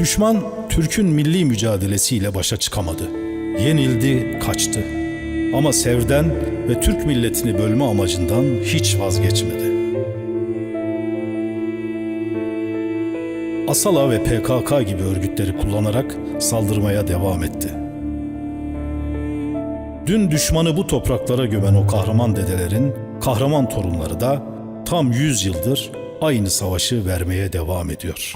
Düşman Türk'ün milli mücadelesiyle başa çıkamadı. Yenildi, kaçtı. Ama Sev'den ve Türk milletini bölme amacından hiç vazgeçmedi. Asala ve PKK gibi örgütleri kullanarak saldırmaya devam etti. Dün düşmanı bu topraklara gömen o kahraman dedelerin kahraman torunları da tam 100 yıldır aynı savaşı vermeye devam ediyor.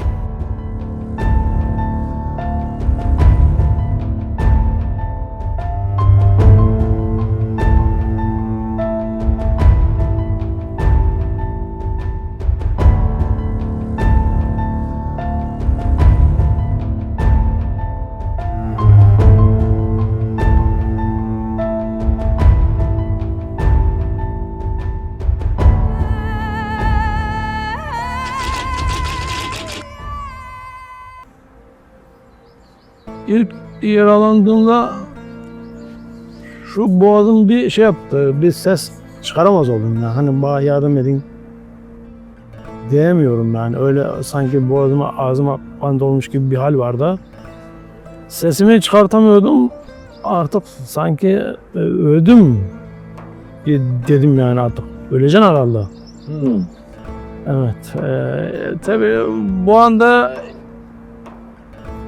İlk yaralandığımda şu boğazım bir şey yaptı. Bir ses çıkaramaz oldum ya. Hani bana yardım edin diyemiyorum yani. Öyle sanki boğazıma ağzıma kan dolmuş gibi bir hal vardı. Sesimi çıkartamıyordum. Artık sanki e, öldüm dedim yani artık. Öleceksin herhalde. Evet. E, tabii bu anda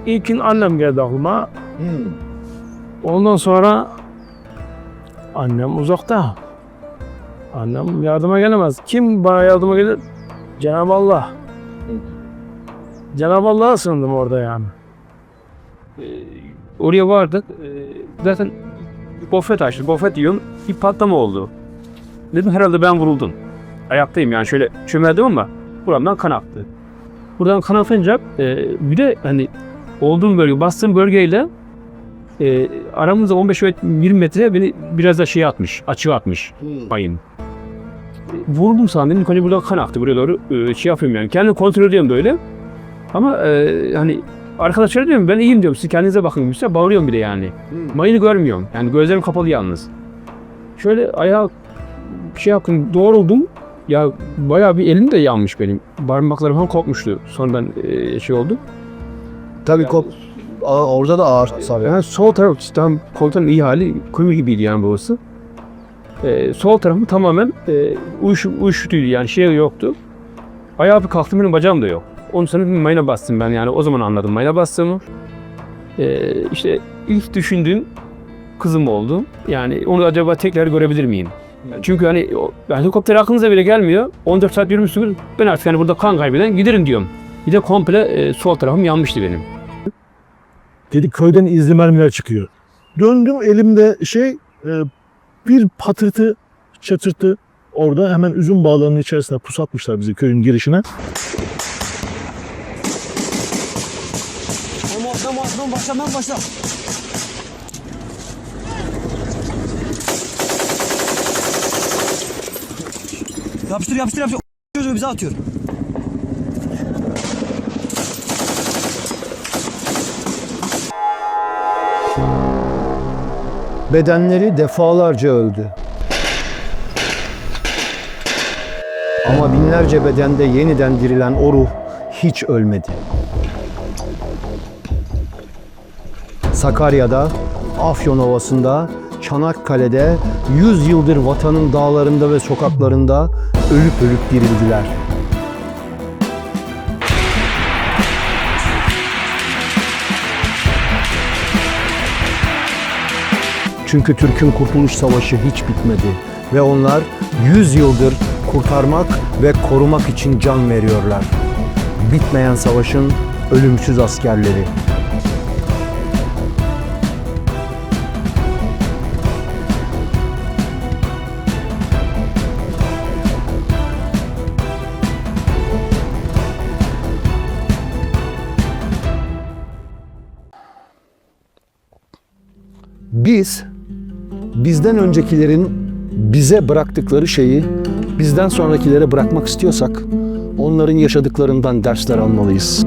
ilkin annem geldi aklıma. Ondan sonra annem uzakta. Annem yardıma gelemez. Kim bana yardıma gelir? Cenab-ı Allah. Cenab-ı Allah'a sığındım orada yani. Ee, oraya vardık. Ee, zaten bir gofret açtı. Gofret yiyorum. Bir patlama oldu. Dedim herhalde ben vuruldum. Ayaktayım yani şöyle çömeldim ama buramdan kan aktı. Buradan kan akınca e, bir de hani olduğum bölge, bastığım bölgeyle e, aramızda 15-20 metre beni biraz da şey atmış, açığa atmış bayın. Vuruldum sandım. İlk önce buradan kan aktı. Buraya doğru e, şey yapıyorum yani. Kendimi kontrol ediyorum böyle. Ama e, hani arkadaşlara diyorum ben iyiyim diyorum. Siz kendinize bakın demişler. Bağırıyorum bir de yani. Mayını görmüyorum. Yani gözlerim kapalı yalnız. Şöyle ayağa şey yaptım doğruldum. Ya bayağı bir elim de yanmış benim. Parmaklarım falan kopmuştu. Sonradan e, şey oldu. Tabii kop Aa, orada da ağır var. Yani sol taraf tam koltuğun iyi hali kumu gibiydi yani burası. Ee, sol tarafım tamamen e, uyuş, uyuştuydu yani şey yoktu. Ayağa bir kalktım benim bacağım da yok. Onun sonra bir mayına bastım ben yani o zaman anladım mayına bastığımı. Ee, işte ilk düşündüğüm kızım oldu. Yani onu acaba tekrar görebilir miyim? Çünkü hani yani helikopter aklınıza bile gelmiyor. 14 saat yürümüşsünüz. Ben artık yani burada kan kaybeden giderim diyorum. Bir de komple e, sol tarafım yanmıştı benim. Dedi köyden izli mermiler çıkıyor. Döndüm elimde şey e, bir patırtı çatırtı orada hemen üzüm bağlarının içerisine pusatmışlar bizi köyün girişine. Tamam tamam başla ben başla. Yapıştır yapıştır yapıştır. Çocuğu bize atıyor. Bedenleri defalarca öldü. Ama binlerce bedende yeniden dirilen o ruh hiç ölmedi. Sakarya'da, Afyon Ovası'nda, Çanakkale'de 100 yıldır vatanın dağlarında ve sokaklarında ölüp ölüp dirildiler. Çünkü Türk'ün Kurtuluş Savaşı hiç bitmedi ve onlar 100 yıldır kurtarmak ve korumak için can veriyorlar. Bitmeyen savaşın ölümsüz askerleri. Biz bizden öncekilerin bize bıraktıkları şeyi bizden sonrakilere bırakmak istiyorsak onların yaşadıklarından dersler almalıyız.